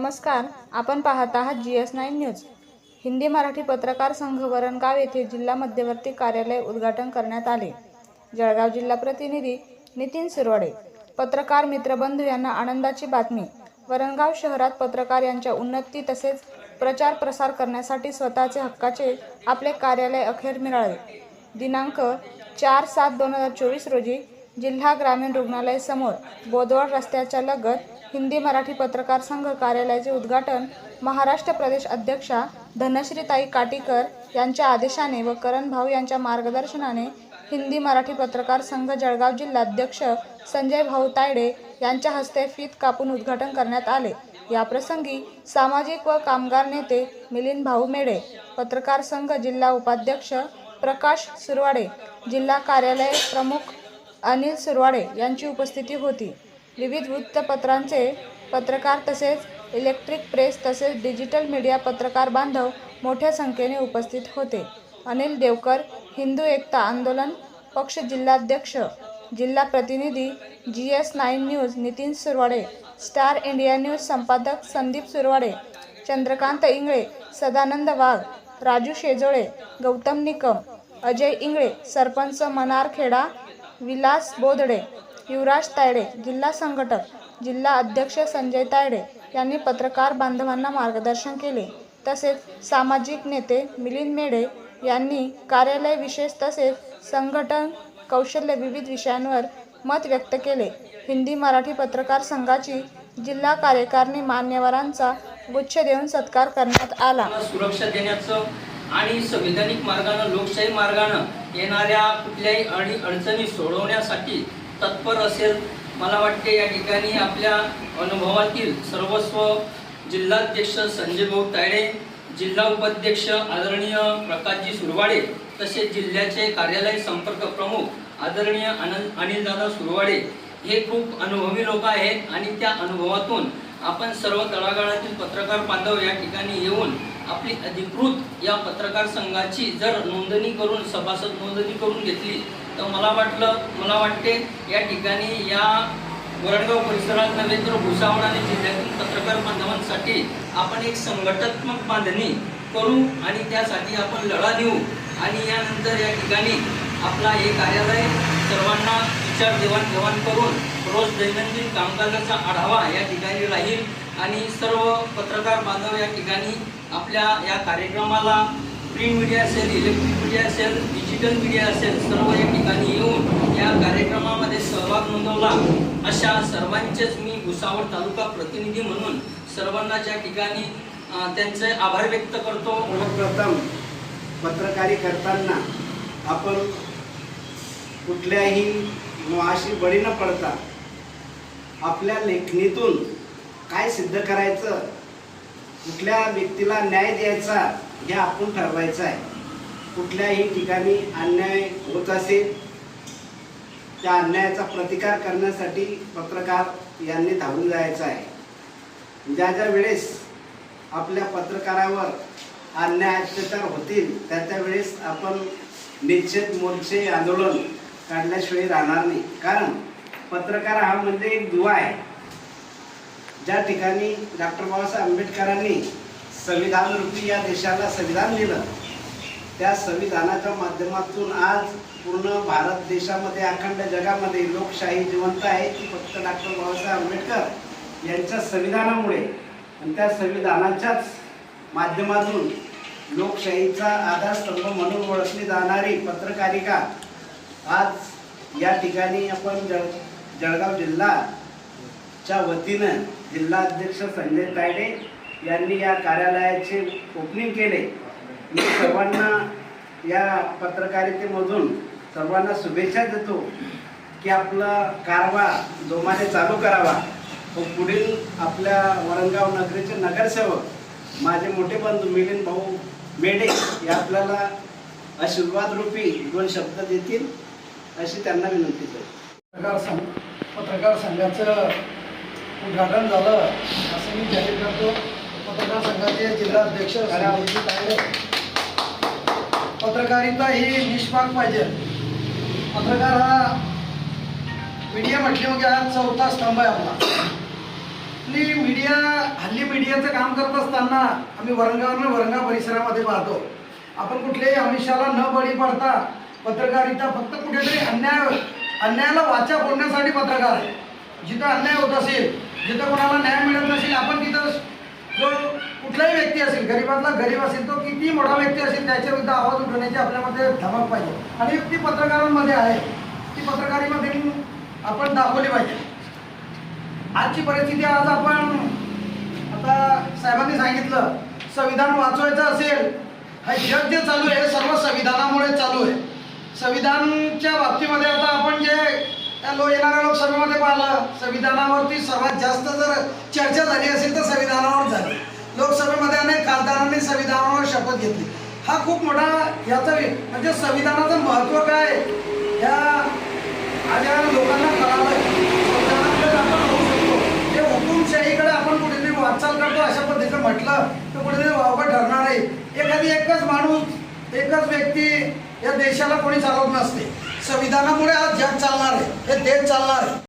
नमस्कार. आपण पाहत आहात G S nine news. Hindi Marathi पत्रकार संघ वरणगाव येथे जिल्हा मध्यवर्ती कार्यालय उद्घाटन करण्यात आले. जळगाव जिल्हा प्रतिनिधी नितीन सुरवडे पत्रकार मित्रबंधू यांना आनंदाची बातमी. वरणगाव शहरात पत्रकार यांच्या उन्नती तसेच प्रचार प्रसार करण्यासाठी स्वतःचे हक्काचे आपले कार्यालय अखेर मिळाले. दिनांक चार सात दोन हजार चोवीस रोजी जिल्हा ग्रामीण रुग्णालय समोर बोदवड रस्त्याच्या लगत हिंदी मराठी पत्रकार संघ कार्यालयाचे उद्घाटन महाराष्ट्र प्रदेश अध्यक्षा धनश्रीताई काटीकर यांच्या आदेशाने व करण भाऊ यांच्या मार्गदर्शनाने हिंदी मराठी पत्रकार संघ जळगाव जिल्हा अध्यक्ष संजय भाऊ तायडे यांच्या हस्ते फीत कापून उद्घाटन करण्यात आले. याप्रसंगी सामाजिक व कामगार नेते मिलिंद भाऊ मेढे पत्रकार संघ जिल्हा उपाध्यक्ष प्रकाश सुरवाडे जिल्हा कार्यालय प्रमुख अनिल सुरवाडे यांची उपस्थिती होती. विविध वृत्तपत्रांचे पत्रकार तसेच इलेक्ट्रिक प्रेस तसेच डिजिटल मीडिया पत्रकार बांधव मोठ्या संख्येने उपस्थित होते. अनिल देवकर हिंदू एकता आंदोलन पक्ष जिल्हाध्यक्ष जिल्हा प्रतिनिधी G S nine news Nitin Surwade star India news संपादक संदीप सुरवाडे चंद्रकांत इंगळे सदानंद वाघ राजू शेजोळे गौतम निकम अजय इंगळे सरपंच मनारखेडा विलास बोधडे युवराज तायडे जिल्हा संघटक जिल्हा अध्यक्ष संजय तायडे यांनी पत्रकार बांधवांना मार्गदर्शन केले. तसेच सामाजिक नेते मिलिंद मेढे यांनी कार्यालय विशेष तसेच संघटन कौशल्य विविध विषयांवर मत व्यक्त केले. हिंदी मराठी पत्रकार संघाची जिल्हा कार्यकारिणी मान्यवरांचा गुच्छ देऊन सत्कार करण्यात आला. सुरक्षा देण्याचं आणि संविधानिक मार्गानं लोकशाही मार्गानं येणाऱ्या कुठल्याही अडी अडचणी सोडवण्यासाठी तत्पर असेल मला वाटते या ठिकाणी आपल्या अनुभवातील सर्वस्व जिल्हाध्यक्ष संजय भाऊ तायडे जिल्हा उपाध्यक्ष आदरणीय प्रकाशजी सुरवाडे तसेच जिल्ह्याचे कार्यालय संपर्क प्रमुख आदरणीय आनंद अनिलदादा सुरवाडे हे खूप अनुभवी लोक आहेत आणि त्या अनुभवातून आपण सर्व तळागाळातील पत्रकार बांधव या ठिकाणी येऊन आपली अधिकृत या पत्रकार संघाची जर नोंदणी करून सभासद नोंदणी करून घेतली तर मला वाटलं मला वाटते या ठिकाणी या वरणगाव परिसरात नव्हे तर भुसावळ आणि जिल्ह्यातील पत्रकार बांधवांसाठी आपण एक संघटनात्मक बांधणी करू आणि त्यासाठी आपण लढा देऊ. आणि यानंतर या ठिकाणी आपला हे कार्यालय सर्वांना विचार देवाणघेवाण करून रोज दैनंदिन कामकाजाचा आढावा या ठिकाणी राहील आणि सर्व पत्रकार बांधव या ठिकाणी आपल्या या कार्यक्रमाला प्रिंट मीडिया असेल इलेक्ट्रिक मीडिया असेल डिजिटल मीडिया असेल सर्व या ठिकाणी येऊन या कार्यक्रमामध्ये सहभाग नोंदवला अशा सर्वांचेच मी भुसावळ तालुका प्रतिनिधी म्हणून सर्वांना ज्या ठिकाणी त्यांचे आभार व्यक्त करतो. सर्वप्रथम पत्रकारी करताना आपण कुठल्याही मोहाशी बळी न पडता आपल्या लेखणीतून काय सिद्ध करायचं? कुठल्या व्यक्तीला न्याय द्यायचा हे आपण ठरवायचं आहे. कुठल्याही ठिकाणी अन्याय होत असेल त्या अन्यायाचा प्रतिकार करण्यासाठी पत्रकार यांनी धावून जायचं आहे. ज्या ज्या वेळेस आपल्या पत्रकारावर अन्याय अत्याचार होतील त्या त्या वेळेस आपण निश्चित मोर्चे आंदोलन काढल्याशिवाय राहणार नाही. कारण पत्रकार हा म्हणजे एक दुवा आहे. ज्या ठिकाणी डॉक्टर बाबासाहेब आंबेडकरांनी संविधान रूपी या देशाला संविधान दिलं त्या संविधानाच्या माध्यमातून आज पूर्ण भारत देशामध्ये अखंड जगामध्ये लोकशाही जिवंत आहे ती फक्त डॉक्टर बाबासाहेब आंबेडकर यांच्या संविधानामुळे. आणि त्या संविधानाच्याच माध्यमातून लोकशाहीचा आधारस्तंभ म्हणून ओळखली जाणारी पत्रकारिका आज या ठिकाणी आपण जळगाव जिल्हाच्या वतीनं जिल्हाध्यक्ष संजय तायडे यांनी या कार्यालयाचे ओपनिंग केले. मी सर्वांना या पत्रकारितेमधून सर्वांना शुभेच्छा देतो की आपला कारवा जोमाने चालू करावा. व पुढील आपल्या वरणगाव नगरीचे नगरसेवक माझे मोठे बंधू मिलिंद भाऊ मेढे हे आपल्याला आशीर्वाद रूपी दोन शब्द देतील अशी त्यांना विनंती करतो. पत्रकार संघ पत्रकार संघाचं उद्घाटन झालं. असं मी जाहीर करतो. पत्रकार संघाचे जिल्हा अध्यक्ष संजयजी तायडे. पत्रकारिता ही निष्पाक पाहिजे. पत्रकार हा मीडिया म्हटली म्हणजे हा चौथा स्तंभ आहे आपला. आपली मीडिया हल्ली मीडियाचं काम करत असताना आम्ही वरंगावर वरंगा परिसरामध्ये पाहतो. आपण कुठल्याही आमिषाला न बळी पडता पत्रकारिता फक्त कुठेतरी अन्याय अन्यायाला वाचा फोडण्यासाठी पत्रकार. आहे जिथं अन्याय होत असेल जिथं कोणाला न्याय मिळत नसेल आपण तिथं जो कुठलाही व्यक्ती असेल गरीबातला गरीब असेल तो किती मोठा व्यक्ती असेल त्याच्याविरुद्ध आवाज उठवण्याची आपल्यामध्ये धमक पाहिजे. आणि ती पत्रकारांमध्ये आहे. ती पत्रकारीमध्ये आपण दाखवली पाहिजे. आजची परिस्थिती आज आपण आता साहेबांनी सांगितलं संविधान वाचवायचं असेल हे जग जे चालू आहे सर्व संविधान संविधानच्या बाबतीमध्ये आता आपण जे लो येणाऱ्या लोकसभेमध्ये पाहिलं संविधानावरती सर्वात जास्त जर चर्चा झाली असेल तर संविधानावर झाली. लोकसभेमध्ये अनेक खासदारांनी संविधानावर शपथ घेतली. हा खूप मोठा याचा म्हणजे संविधानाचं महत्त्व काय? या आज लोकांना कळालं संविधानाकडे आपण होऊ शकतो. जे हुकुमशाहीकडे आपण कुठेतरी वाटचाल करतो अशा पद्धतीनं म्हटलं तर कुठेतरी वावगं ठरणार आहे. एखादी एकच माणूस एकच व्यक्ती या देशाला कोणी चालवत नसते. संविधानामुळे आज जग चालणार आहे हे देश चालणार आहे.